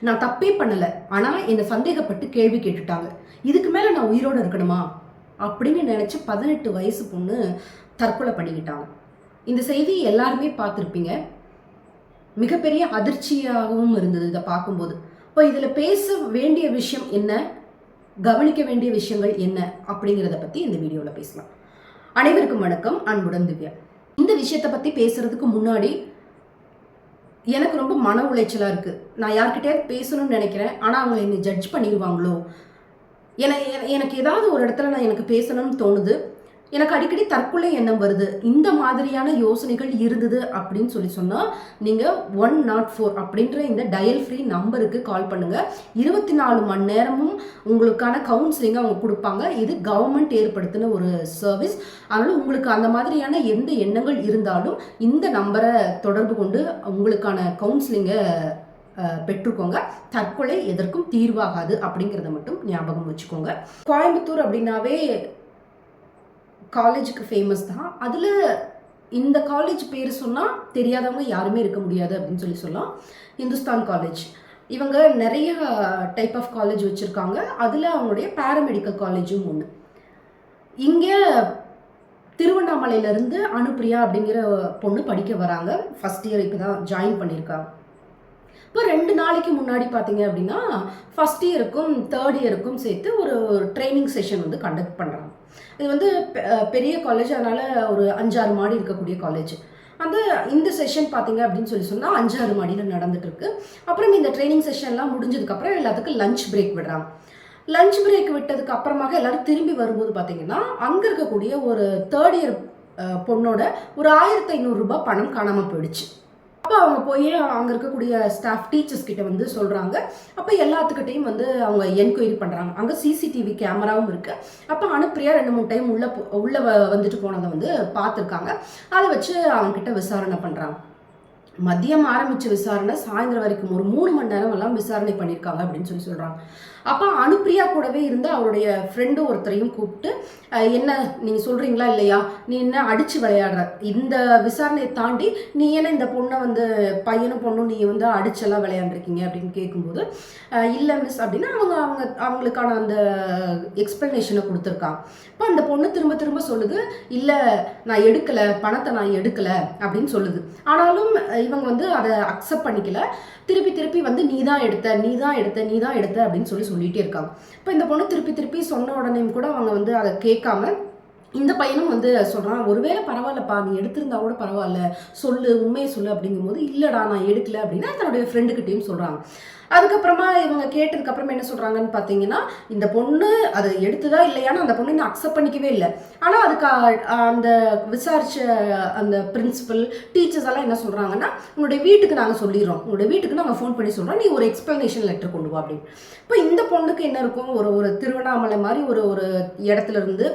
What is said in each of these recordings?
நான் தப்பே பண்ணலை. ஆனால் என்னை சந்தேகப்பட்டு கேள்வி கேட்டுட்டாங்க. இதுக்கு மேலே நான் உயிரோடு இருக்கணுமா? அப்படின்னு நினச்சி பதினெட்டு வயசு பொண்ணு தற்கொலை பண்ணிக்கிட்டாங்க. இந்த செய்தி எல்லாருமே பார்த்துருப்பீங்க. மிகப்பெரிய அதிர்ச்சியாகவும் இருந்தது இதை பார்க்கும்போது. இப்போ இதில் பேச வேண்டிய விஷயம் என்ன? கவனிக்க வேண்டிய விஷயங்கள் என்ன? அப்படிங்கிறத பற்றி இந்த வீடியோவில் பேசலாம். அனைவருக்கும் வணக்கம். அன்புடன் திவ்யா. இந்த விஷயத்தை பற்றி பேசுறதுக்கு முன்னாடி எனக்கு ரொம்ப மன உளைச்சலாக இருக்குது நான் யார்கிட்டயாவது பேசணும்னு நினைக்கிறேன். ஆனால் அவங்க என்னை ஜட்ஜ் பண்ணிடுவாங்களோ? என எனக்கு ஏதாவது ஒரு இடத்துல நான் எனக்கு பேசணும்னு தோணுது. எனக்கு அடிக்கடி தற்கொலை எண்ணம் வருது. இந்த மாதிரியான யோசனைகள் இருந்தது அப்படின்னு சொல்லி சொன்னால் நீங்கள் ஒன் நாட் ஃபோர் அப்படின்ற இந்த டயல் ஃப்ரீ நம்பருக்கு கால் பண்ணுங்கள் இருபத்தி நாலு மணி நேரமும் உங்களுக்கான கவுன்சிலிங் அவங்க கொடுப்பாங்க. இது கவர்மெண்ட் ஏற்படுத்தின ஒரு சர்வீஸ் அதனால் உங்களுக்கு அந்த மாதிரியான எந்த எண்ணங்கள் இருந்தாலும் இந்த நம்பரை தொடர்பு கொண்டு உங்களுக்கான கவுன்சிலிங்கை பெற்றுக்கோங்க. தற்கொலை எதற்கும் தீர்வாகாது அப்படிங்கிறத மட்டும் ஞாபகம் வச்சுக்கோங்க. கோயம்புத்தூர் அப்படின்னாவே காலேஜுக்கு ஃபேமஸ் தான். அதில் இந்த காலேஜ் பேர் சொன்னால் தெரியாதவங்க யாருமே இருக்க முடியாது அப்படின்னு சொல்லி சொல்லலாம். இந்துஸ்தான் காலேஜ் இவங்க நிறைய டைப் ஆஃப் காலேஜ் வச்சுருக்காங்க. அதில் அவங்களுடைய பேராமெடிக்கல் காலேஜும் ஒன்று இங்கே திருவண்ணாமலையிலேருந்து அனுப்பிரியா அப்படிங்கிற பொண்ணு படிக்க வராங்க. ஃபஸ்ட் இயர் இப்போ தான் ஜாயின் பண்ணியிருக்காங்க இப்போ ரெண்டு நாளைக்கு முன்னாடி பார்த்தீங்க அப்படின்னா ஃபஸ்ட் இயருக்கும் தேர்ட் இயருக்கும் சேர்த்து ஒரு ட்ரைனிங் செஷன் வந்து கண்டக்ட் பண்ணுறாங்க இது வந்து பெ- பெரிய காலேஜ் அதனால் ஒரு அஞ்சாறு மாடி இருக்கக்கூடிய காலேஜ் அந்த இந்த செஷன் பார்த்தீங்க அப்படின்னு சொல்லி சொன்னால் அஞ்சாறு மாடியில் நடந்துட்டு அப்புறம் இந்த ட்ரைனிங் செஷன்லாம் முடிஞ்சதுக்கப்புறம் எல்லாத்துக்கும் லஞ்ச் பிரேக் விடுறாங்க. லஞ்ச் பிரேக் விட்டதுக்கு அப்புறமாக எல்லோரும் திரும்பி வரும்போது பார்த்தீங்கன்னா அங்கே இருக்கக்கூடிய ஒரு தேர்ட் இயர் பொண்ணோட ஒரு ஆயிரத்தி ஐநூறுரூபா பணம் காணாமல் போயிடுச்சு. அப்போ அவங்க போய் அங்கே இருக்கக்கூடிய ஸ்டாஃப் டீச்சர்ஸ் கிட்ட வந்து சொல்கிறாங்க அப்போ எல்லாத்துக்கிட்டையும் வந்து அவங்க என்கொயரி பண்ணுறாங்க அங்கே சிசிடிவி கேமராவும் இருக்குது அப்போ அனுப்பிரியா ரெண்டு மூணு டைம் உள்ளே உள்ளே வந்துட்டு போனதை வந்து பார்த்துருக்காங்க. அதை வச்சு அவங்கக்கிட்ட விசாரணை பண்ணுறாங்க மதியம் ஆரம்பிச்ச விசாரணை சாயந்தரம் வரைக்கும் ஒரு மூணு மணி நேரம் எல்லாம் விசாரணை பண்ணியிருக்காங்க அப்படின்னு சொல்லி சொல்கிறாங்க அப்போ அனுப்பிரியா கூடவே இருந்து அவருடைய ஃப்ரெண்டு ஒருத்தரையும் கூப்பிட்டு என்ன நீங்கள் சொல்கிறீங்களா இல்லையா? நீ என்ன அடித்து விளையாடுற? இந்த விசாரணையை தாண்டி நீ என்ன இந்த பொண்ணை வந்து பையனும் பொண்ணும் நீ வந்து அடிச்செல்லாம் விளையாண்டுருக்கீங்க? அப்படின்னு கேட்கும்போது இல்லை மிஸ் அப்படின்னா அவங்க அவங்க அவங்களுக்கான அந்த எக்ஸ்ப்ளனேஷனை கொடுத்துருக்காங்க. இப்போ அந்த பொண்ணு திரும்ப திரும்ப சொல்லுது இல்லை நான் எடுக்கலை பணத்தை நான் எடுக்கலை அப்படின்னு சொல்லுது. ஆனாலும் இவங்க வந்து அதை அக்செப்ட் பண்ணிக்கல. திருப்பி திருப்பி வந்து நீ தான் எடுத்த நீ தான் எடுத்த நீ தான் எடுத்த அப்படின்னு சொல்லி சொல்லிட்டே இருக்காங்க. இப்போ இந்த பொண்ணு திருப்பி திருப்பி சொன்ன உடனே கூட அவங்க வந்து அதை கேட்காம இந்த பையனும் வந்து சொல்கிறான் ஒருவேளை பரவாயில்லப்பா நீ எடுத்திருந்தா கூட பரவாயில்ல. சொல்லு உண்மையை சொல்லு அப்படிங்கும்போது இல்லைடா நான் எடுக்கல அப்படின்னா தன்னுடைய ஃப்ரெண்டுக்கிட்டையும் சொல்கிறாங்க அதுக்கப்புறமா இவங்க கேட்டதுக்கப்புறமா என்ன சொல்கிறாங்கன்னு பார்த்தீங்கன்னா இந்த பொண்ணு அது எடுத்ததா இல்லையான்னு அந்த பொண்ணு இன்னும் அக்செப்ட் பண்ணிக்கவே இல்லை. ஆனால் அதுக்கு அந்த விசாரிச்ச அந்த பிரின்சிபல் டீச்சர்ஸ் எல்லாம் என்ன சொல்கிறாங்கன்னா உங்களுடைய வீட்டுக்கு நாங்கள் சொல்லிடுறோம். உங்களுடைய வீட்டுக்கு நாங்கள் ஃபோன் பண்ணி சொல்கிறோம் நீ ஒரு எக்ஸ்ப்ளனேஷன் லெட்டர் கொண்டு வா அப்படின்னு. இப்போ இந்த பொண்ணுக்கு என்ன இருக்கும்? ஒரு ஒரு திருவண்ணாமலை மாதிரி ஒரு ஒரு இடத்துல இருந்து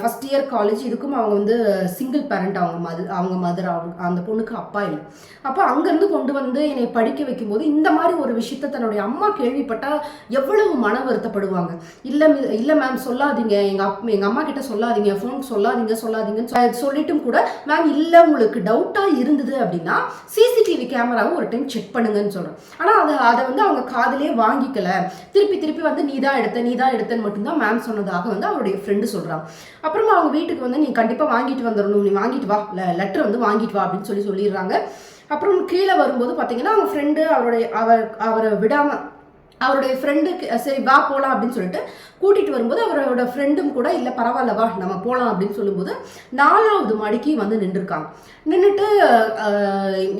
ஃபஸ்ட் இயர் காலேஜ் இதுக்கும் அவங்க வந்து சிங்கிள் பேரண்ட் அவங்க மது அவங்க மதர் அவங்க அந்த பொண்ணுக்கு அப்பா இல்லை. அப்போ அங்கேருந்து கொண்டு வந்து என்னை படிக்க வைக்கும்போது இந்த மாதிரி ஒரு விஷயத்த தன்னுடைய அம்மா கேள்விப்பட்டால் எவ்வளவு மன வருத்தப்படுவாங்க. இல்லை இல்லை மேம் சொல்லாதீங்க. எங்கள் அப் எங்கள் அம்மா கிட்ட சொல்லாதீங்க. ஃபோன் சொல்லாதீங்க சொல்லாதீங்கன்னு சொல்லிட்டும் கூட மேம் இல்லை உங்களுக்கு டவுட்டாக இருந்தது அப்படின்னா சிசிடிவி கேமராவை ஒரு டைம் செக் பண்ணுங்கன்னு சொல்கிறேன் ஆனால் அதை அதை வந்து அவங்க காதலே வாங்கிக்கல. திருப்பி திருப்பி வந்து நீ தான் எடுத்த நீ தான் எடுத்தன்னு மட்டும்தான் மேம் சொன்னதாக வந்து அவருடைய ஃப்ரெண்டு சொல்கிறாங்க அப்புறமா அவங்க வீட்டுக்கு வந்து நீ கண்டிப்பாக வாங்கிட்டு வந்துடணும் நீ வாங்கிட்டு வா. லெட்டர் வந்து வாங்கிட்டு வா அப்படின்னு சொல்லி சொல்லிடுறாங்க. அப்புறம் கீழே வரும்போது பார்த்தீங்கன்னா அவங்க ஃப்ரெண்டு அவருடைய அவர் அவரை விடாமல் அவருடைய ஃப்ரெண்டுக்கு சரி வா போகலாம் அப்படின்னு சொல்லிட்டு கூட்டிகிட்டு வரும்போது அவரோட ஃப்ரெண்டும் கூட இல்லை பரவாயில்ல வா நம்ம போகலாம் அப்படின்னு சொல்லும்போது நாலாவது மாடிக்கு வந்து நின்றுருக்காங்க. நின்றுட்டு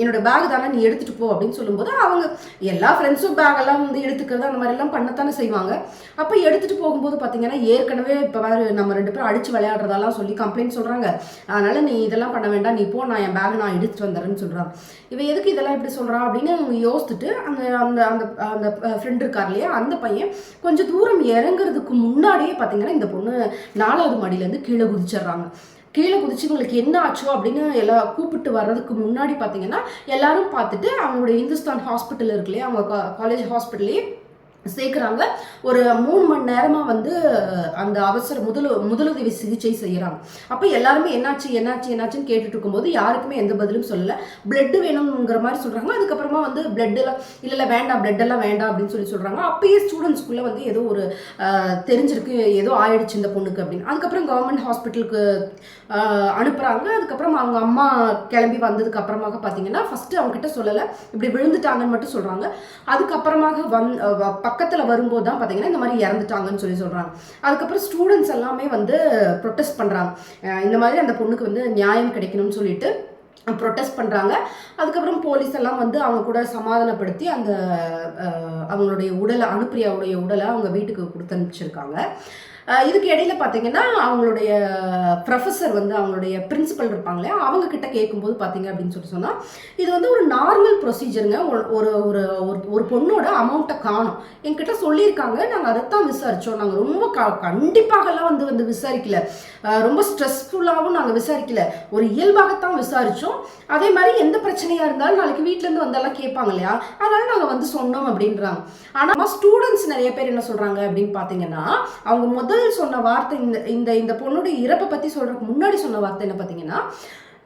என்னோட பேக் தானே நீ எடுத்துகிட்டு போ அப்படின்னு சொல்லும்போது அவங்க எல்லா ஃப்ரெண்ட்ஸும் பேக்கெல்லாம் வந்து எடுத்துக்கிறது அந்த மாதிரிலாம் பண்ணத்தானே செய்வாங்க. அப்போ எடுத்துகிட்டு போகும்போது பார்த்தீங்கன்னா ஏற்கனவே இப்போ வேறு நம்ம ரெண்டு பேரும் அடித்து விளையாடுறதெல்லாம் சொல்லி கம்ப்ளைண்ட் சொல்கிறாங்க அதனால் நீ இதெல்லாம் பண்ண வேண்டாம் நீ போ நான் என் பேக் நான் எடுத்துகிட்டு வந்துடுறேன்னு சொல்கிறாங்க இவன் எதுக்கு இதெல்லாம் இப்படி சொல்கிறான் அப்படின்னு அவங்க யோசிச்சுட்டு அந்த அந்த அந்த அந்த ஃப்ரெண்ட் இருக்கார் இல்லையா அந்த பையன் கொஞ்சம் தூரம் இறங்குறதுக்கு முன்னாடியே பார்த்தீங்கன்னா இந்த பொண்ணு நாலாவது மாடியிலேருந்து கீழே குதிச்சிடுறாங்க. கீழே குதிச்சு இவங்களுக்கு என்ன ஆச்சோ அப்படின்னு எல்லாம் கூப்பிட்டு வர்றதுக்கு முன்னாடி பார்த்தீங்கன்னா எல்லாரும் பார்த்துட்டு அவங்களுடைய இந்துஸ்தான் ஹாஸ்பிட்டல் இருக்குல்லையே அவங்க காலேஜ் ஹாஸ்பிட்டல்லே சேர்க்குறாங்க. ஒரு மூணு மணி நேரமாக வந்து அந்த அவசர முதலு முதலுதவி சிகிச்சை செய்கிறாங்க அப்போ எல்லாருமே என்னாச்சு என்னாச்சு என்னாச்சுன்னு கேட்டுட்டு இருக்கும்போது யாருக்குமே எந்த பதிலும் சொல்லலை. பிளட்டு வேணுங்கிற மாதிரி சொல்கிறாங்க அதுக்கப்புறமா வந்து பிளட்டெல்லாம் இல்லை இல்லை வேண்டாம் பிளட்டெல்லாம் வேண்டாம் அப்படின்னு சொல்லி சொல்கிறாங்க அப்பயே ஸ்டூடெண்ட்ஸ்குள்ளே வந்து ஏதோ ஒரு தெரிஞ்சிருக்கு ஏதோ ஆயிடுச்சு இந்த பொண்ணுக்கு அப்படின்னு. அதுக்கப்புறம் கவர்மெண்ட் ஹாஸ்பிட்டலுக்கு அனுப்புகிறாங்க அதுக்கப்புறம் அவங்க அம்மா கிளம்பி வந்ததுக்கு அப்புறமாக பார்த்தீங்கன்னா ஃபஸ்ட்டு அவங்ககிட்ட சொல்லலை. இப்படி விழுந்துட்டாங்கன்னு மட்டும் சொல்கிறாங்க அதுக்கப்புறமாக வந் பக்கத்தில் வரும்போது தான் பார்த்தீங்கன்னா இந்த மாதிரி இறந்துட்டாங்கன்னு சொல்லி சொல்கிறாங்க அதுக்கப்புறம் ஸ்டூடெண்ட்ஸ் எல்லாமே வந்து ப்ரொட்டஸ்ட் பண்ணுறாங்க இந்த மாதிரி அந்த பொண்ணுக்கு வந்து நியாயம் கிடைக்கணும்னு சொல்லிட்டு ப்ரொட்டஸ்ட் பண்ணுறாங்க அதுக்கப்புறம் போலீஸ் எல்லாம் வந்து அவங்க கூட சமாதானப்படுத்தி அந்த அவங்களுடைய உடலை அனுப்பிரியாவுடைய உடலை அவங்க வீட்டுக்கு கொடுத்து அனுப்பிச்சிருக்காங்க. இதுக்கு இடையில பார்த்தீங்கன்னா அவங்களுடைய ப்ரொஃபஸர் வந்து அவங்களுடைய பிரின்சிபல் இருப்பாங்களே அவங்க கிட்ட கேட்கும்போது பார்த்தீங்க அப்படின்னு சொல்லி சொன்னால் இது வந்து ஒரு நார்மல் ப்ரொசீஜருங்க ஒரு ஒரு ஒரு ஒரு- ஒரு பொண்ணோட அமௌண்ட்டை காணும். என்கிட்ட சொல்லியிருக்காங்க. நாங்கள் அதைத்தான் விசாரித்தோம் நாங்கள் ரொம்ப க கண்டிப்பாகலாம் வந்து வந்து விசாரிக்கல. ரொம்ப ஸ்ட்ரெஸ்ஃபுல்லாகவும் நாங்கள் விசாரிக்கல. ஒரு இயல்பாகத்தான் விசாரித்தோம் அதே மாதிரி எந்த பிரச்சனையாக இருந்தாலும் நாளைக்கு வீட்டிலேருந்து வந்தாலாம் கேட்பாங்க இல்லையா? அதனால நாங்கள் வந்து சொன்னோம் அப்படின்றாங்க. ஆனால் ஸ்டூடெண்ட்ஸ் நிறைய பேர் என்ன சொல்கிறாங்க அப்படின்னு பார்த்தீங்கன்னா அவங்க முதல் சொன்ன வார்த்தை இந்த இந்த இந்த பொண்ணுடைய இறப்பை பற்றி சொல்கிறதுக்கு முன்னாடி சொன்ன வார்த்தை என்ன பார்த்தீங்கன்னா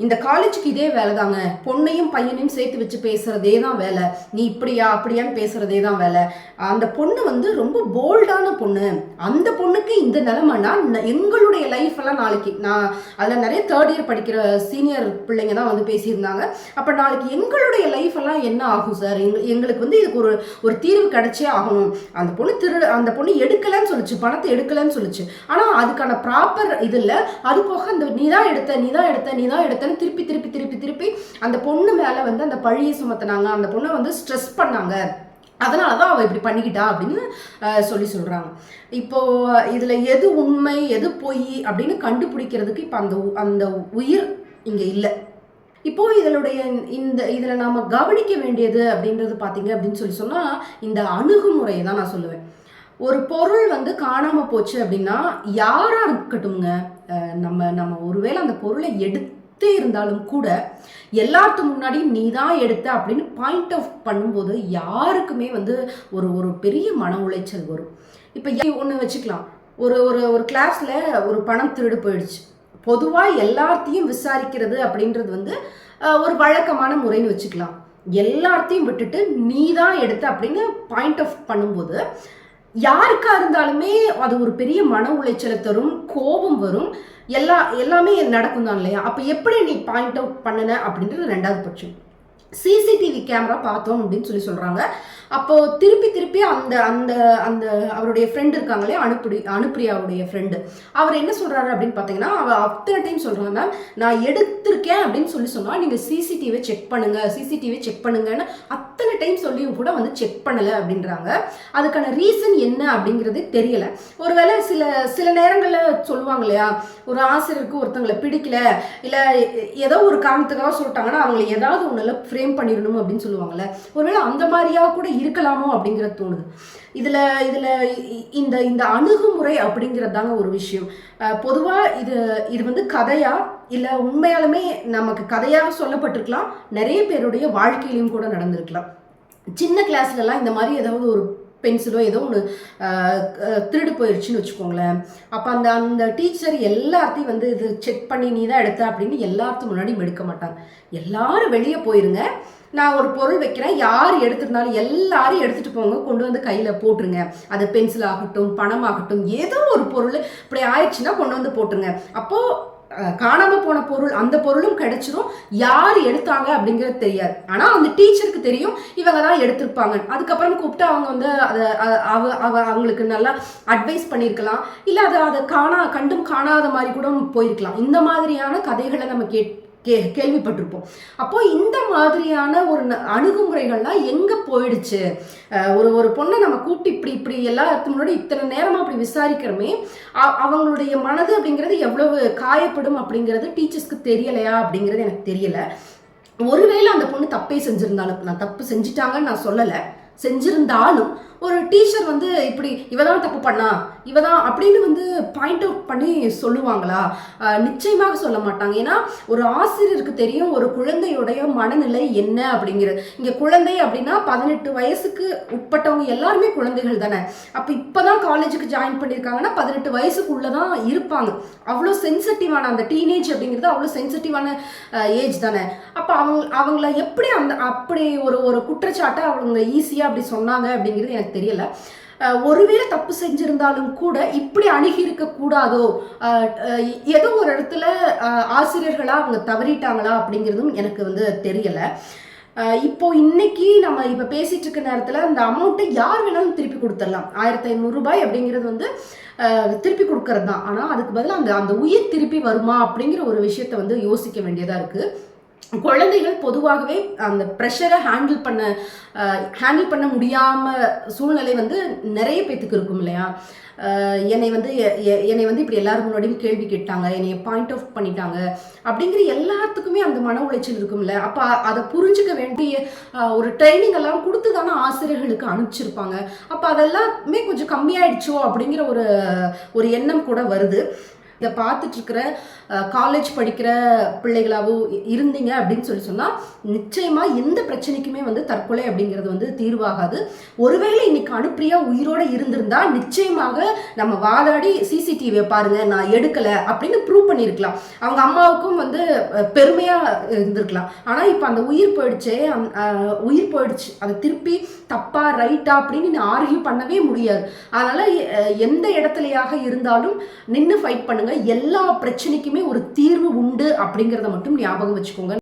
இந்த காலேஜுக்கு இதே வேலை தாங்க பொண்ணையும் பையனையும் சேர்த்து வச்சு பேசுறதே தான் வேலை. நீ இப்படியா அப்படியான்னு பேசுறதே தான் வேலை. அந்த பொண்ணு வந்து ரொம்ப போல்டான பொண்ணு. அந்த பொண்ணுக்கு இந்த நிலைமைனா எங்களுடைய லைஃப் எல்லாம் நாளைக்கு நான் அதில் நிறைய தேர்ட் இயர் படிக்கிற சீனியர் பிள்ளைங்க தான் வந்து பேசியிருந்தாங்க. அப்போ நாளைக்கு எங்களுடைய லைஃப் எல்லாம் என்ன ஆகும் சார் எங் எங்களுக்கு வந்து இதுக்கு ஒரு ஒரு தீர்வு கிடைச்சே ஆகணும். அந்த பொண்ணு திரு அந்த பொண்ணு எடுக்கலைன்னு சொல்லுச்சு பணத்தை எடுக்கலைன்னு சொல்லுச்சு. ஆனால் அதுக்கான ப்ராப்பர் இது இல்லை. அது போக அந்த நீ தான் எடுத்த நீ தான் எடுத்த நீ தான் எடுத்தன்னு திருப்பி திருப்பி திருப்பி திருப்பி அந்த பொண்ணு மேலே வந்து அந்த பழியை சுமத்துனாங்க. அந்த பொண்ணை வந்து ஸ்ட்ரெஸ் பண்ணாங்க. அதனால தான் அவள் இப்படி பண்ணிக்கிட்டா அப்படின்னு சொல்லி சொல்கிறாங்க இப்போ இதில் எது உண்மை எது பொய் அப்படின்னு கண்டுபிடிக்கிறதுக்கு இப்போ அந்த அந்த உயிர் இங்கே இல்லை. இப்போ இதனுடைய இந்த இதில் நாம் கவனிக்க வேண்டியது அப்படின்றது பார்த்தீங்க அப்படின்னு சொல்லி சொன்னால் இந்த அணுகுமுறையை தான் நான் சொல்லுவேன். ஒரு பொருள் வந்து காணாமல் போச்சு அப்படின்னா யாராக இருக்கட்டும்ங்க. நம்ம நம்ம ஒருவேளை அந்த பொருளை எடுத்து இருந்தாலும் கூட எல்லாத்து முன்னாடி நீ தான் எடுத்த அப்படின்னு பாயிண்ட் ஆஃப் பண்ணும்போது யாருக்குமே வந்து ஒரு ஒரு பெரிய மன உளைச்சல் வரும். இப்போ ஒன்று வச்சுக்கலாம். ஒரு ஒரு ஒரு கிளாஸில் ஒரு பணம் திருடு போயிடுச்சு. பொதுவாக எல்லாத்தையும் விசாரிக்கிறது அப்படின்றது வந்து ஒரு வழக்கமான முறைன்னு வச்சுக்கலாம். எல்லாத்தையும் விட்டுட்டு நீ தான் எடுத்த அப்படின்னு பாயிண்ட் ஆஃப் பண்ணும்போது யாருக்கா இருந்தாலுமே அது ஒரு பெரிய மன உளைச்சலை தரும் கோபம் வரும். எல்லா எல்லாமே நடக்கும் தான் இல்லையா? அப்போ எப்படி நீ பாயிண்ட் அவுட் பண்ணுன அப்படின்றது ரெண்டாவது பட்சம். சிசிடிவி கேமரா பார்த்தோம் அப்படின்னு சொல்லி சொல்கிறாங்க அப்போ திருப்பி திருப்பி அந்த அந்த அந்த அவருடைய ஃப்ரெண்டு இருக்காங்களே அனுப்பி அனுப்பிரியாவுடைய ஃப்ரெண்டு அவர் என்ன சொல்கிறாரு அப்படின்னு பார்த்தீங்கன்னா அவர் அத்தனை டைம் சொல்கிறாங்க மேம் நான் எடுத்திருக்கேன் அப்படின்னு சொல்லி சொன்னால் நீங்கள் சிசிடிவியை செக் பண்ணுங்க சிசிடிவி செக் பண்ணுங்கன்னு அத்தனை டைம் சொல்லியும் கூட வந்து செக் பண்ணலை அப்படின்றாங்க. அதுக்கான ரீசன் என்ன அப்படிங்கிறது தெரியல. ஒருவேளை சில சில நேரங்களில் சொல்லுவாங்க இல்லையா ஒரு ஆசிரியருக்கு ஒருத்தங்களை பிடிக்கல இல்லை ஏதோ ஒரு காரணத்துக்காக சொல்லிட்டாங்கன்னா அவங்களை ஏதாவது ஒன்றில் ஃப்ரே ஃப்ரேம் பண்ணிடணும் அப்படின்னு சொல்லுவாங்கல்ல. ஒருவேளை அந்த மாதிரியாக கூட இருக்கலாமோ அப்படிங்கிறது தோணுது. இதில் இதில் இந்த இந்த அணுகுமுறை அப்படிங்கிறது தாங்க ஒரு விஷயம். பொதுவாக இது இது வந்து கதையா இல்லை உண்மையாலுமே நமக்கு கதையாக சொல்லப்பட்டிருக்கலாம். நிறைய பேருடைய வாழ்க்கையிலையும் கூட நடந்திருக்கலாம். சின்ன கிளாஸ்லலாம் இந்த மாதிரி ஏதாவது ஒரு பென்சிலோ ஏதோ ஒன்று திருடு போயிடுச்சுன்னு வச்சுக்கோங்களேன். அப்போ அந்த அந்த டீச்சர் எல்லாத்தையும் வந்து இது செக் பண்ணி நீ தான் எடுத்த அப்படின்னு எல்லாத்துக்கும் முன்னாடியும் எடுக்க மாட்டாங்க. எல்லாரும் வெளியே போயிருங்க. நான் ஒரு பொருள் வைக்கிறேன். யார் எடுத்துருந்தாலும் எல்லாரும் எடுத்துகிட்டு போங்க. கொண்டு வந்து கையில் போட்டுருங்க. அது பென்சில் ஆகட்டும் பணம் ஆகட்டும் ஏதோ ஒரு பொருள் இப்படி ஆயிடுச்சுன்னா கொண்டு வந்து போட்டுருங்க. அப்போது காணாமல் போன பொருள் அந்த பொருளும் கிடைச்சிரும். யார் எடுத்தாங்க அப்படிங்கிறது தெரியாது. ஆனால் அந்த டீச்சருக்கு தெரியும். இவங்க தான் எடுத்திருப்பாங்க. அதுக்கப்புறம் கூப்பிட்டு அவங்க வந்து அதை அவ அவ அவங்களுக்கு நல்லா அட்வைஸ் பண்ணியிருக்கலாம். இல்லை அதை அதை காணா கண்டும் காணாத மாதிரி கூட போயிருக்கலாம். இந்த மாதிரியான கதைகளை நம்ம கேட் கே கேள்விப்பட்டிருப்போம். அப்போ இந்த மாதிரியான ஒரு ந- அணுகுமுறைகள்லாம் எங்கே போயிடுச்சு? ஒரு ஒரு பொண்ணை நம்ம கூப்பிட்டு இப்படி இப்படி எல்லாத்துக்கு முன்னாடி இத்தனை நேரமாக அப்படி விசாரிக்கிறோமே அவங்களுடைய மனது அப்படிங்கிறது எவ்வளவு காயப்படும் அப்படிங்கிறது டீச்சர்ஸ்க்கு தெரியலையா அப்படிங்கிறது எனக்கு தெரியல. ஒருவேளை அந்த பொண்ணு தப்பே செஞ்சிருந்தாலும் நான் தப்பு செஞ்சிட்டாங்கன்னு நான் சொல்லலை. செஞ்சிருந்தாலும் ஒரு டீச்சர் வந்து இப்படி இவ தான் தப்பு பண்ணா இவ தான் அப்படின்னு வந்து பாயிண்ட் அவுட் பண்ணி சொல்லுவாங்களா? நிச்சயமாக சொல்ல மாட்டாங்க. ஏன்னா ஒரு ஆசிரியருக்கு தெரியும் ஒரு குழந்தையுடைய மனநிலை என்ன அப்படிங்கிறது. இங்கே குழந்தை அப்படின்னா பதினெட்டு வயசுக்கு உட்பட்டவங்க எல்லாருமே குழந்தைகள் தானே. அப்போ இப்போதான் காலேஜுக்கு ஜாயின் பண்ணியிருக்காங்கன்னா பதினெட்டு வயசுக்குள்ளே தான் இருப்பாங்க. அவ்வளோ சென்சிட்டிவான அந்த டீனேஜ் அப்படிங்கிறது அவ்வளோ சென்சிட்டிவான ஏஜ் தானே. அப்போ அவங்க அவங்கள எப்படி அந்த அப்படி ஒரு ஒரு குற்றச்சாட்டை அவங்க ஈஸியாக அப்படி சொன்னாங்க அப்படிங்கிறது எனக்கு தெரியல. ஒருவேளை தப்பு செஞ்சிருந்தாலும் கூட இப்படி அணுகி இருக்கக்கூடாதோ ஏதோ ஒரு இடத்துல ஆசிரியர்களாக அவங்க தவறிட்டாங்களா அப்படிங்கிறதும் எனக்கு வந்து தெரியல. இப்போ இன்னைக்கு நம்ம இப்போ பேசிட்டு இருக்க நேரத்தில் அந்த அமௌண்ட்டை யார் வேணாலும் திருப்பி கொடுத்துடலாம். ஆயிரத்தி ஐநூறுரூபாய் அப்படிங்கிறது வந்து திருப்பி கொடுக்கறது தான். ஆனால் அதுக்கு பதிலாக அந்த அந்த உயிர் திருப்பி வருமா அப்படிங்கிற ஒரு விஷயத்தை வந்து யோசிக்க வேண்டியதாக இருக்குது குழந்தைகள் பொதுவாகவே அந்த ப்ரெஷரை ஹேண்டில் பண்ண ஹேண்டில் பண்ண முடியாமல் சூழ்நிலை வந்து நிறைய பேத்துக்கு இருக்கும் இல்லையா? என்னை வந்து என்னை வந்து இப்படி எல்லாரும் முன்னாடியும் கேள்வி கேட்டாங்க என்னை பாயிண்ட் ஆஃப் பண்ணிட்டாங்க அப்படிங்கிற எல்லாத்துக்குமே அந்த மன உளைச்சல் இருக்கும்ல அப்போ அதை புரிஞ்சுக்க வேண்டிய ஒரு ட்ரைனிங் எல்லாம் கொடுத்து தானே ஆசிரியர்களுக்கு அனுப்பிச்சிருப்பாங்க. அப்போ அதெல்லாமே கொஞ்சம் கம்மியாயிடுச்சோ அப்படிங்கிற ஒரு ஒரு எண்ணம் கூட வருது. இதை பார்த்துட்டு இருக்கிற காலேஜ் படிக்கிற பிள்ளைகளாகவும் இருந்தீங்க அப்படின்னு சொல்லி சொன்னால் நிச்சயமாக எந்த பிரச்சனைக்குமே வந்து தற்கொலை அப்படிங்கிறது வந்து தீர்வாகாது. ஒருவேளை இன்னைக்கு அனுப்பிரியா உயிரோட இருந்திருந்தா நிச்சயமாக நம்ம வாதாடி சிசிடிவியை பாருங்க நான் எடுக்கலை அப்படின்னு ப்ரூவ் பண்ணியிருக்கலாம். அவங்க அம்மாவுக்கும் வந்து பெருமையாக இருந்திருக்கலாம். ஆனால் இப்போ அந்த உயிர் போயிடுச்சே உயிர் போயிடுச்சு. அதை திருப்பி தப்பா ரைட்டா அப்படின்னு நீ ஆர்கியூ பண்ணவே முடியாது. அதனால் எந்த இடத்துலையாக இருந்தாலும் நின்று ஃபைட் பண்ணுங்க. எல்லா பிரச்சனைக்குமே ஒரு தீர்வு உண்டு அப்படிங்கிறத மட்டும் ஞாபகம் வச்சுக்கோங்க.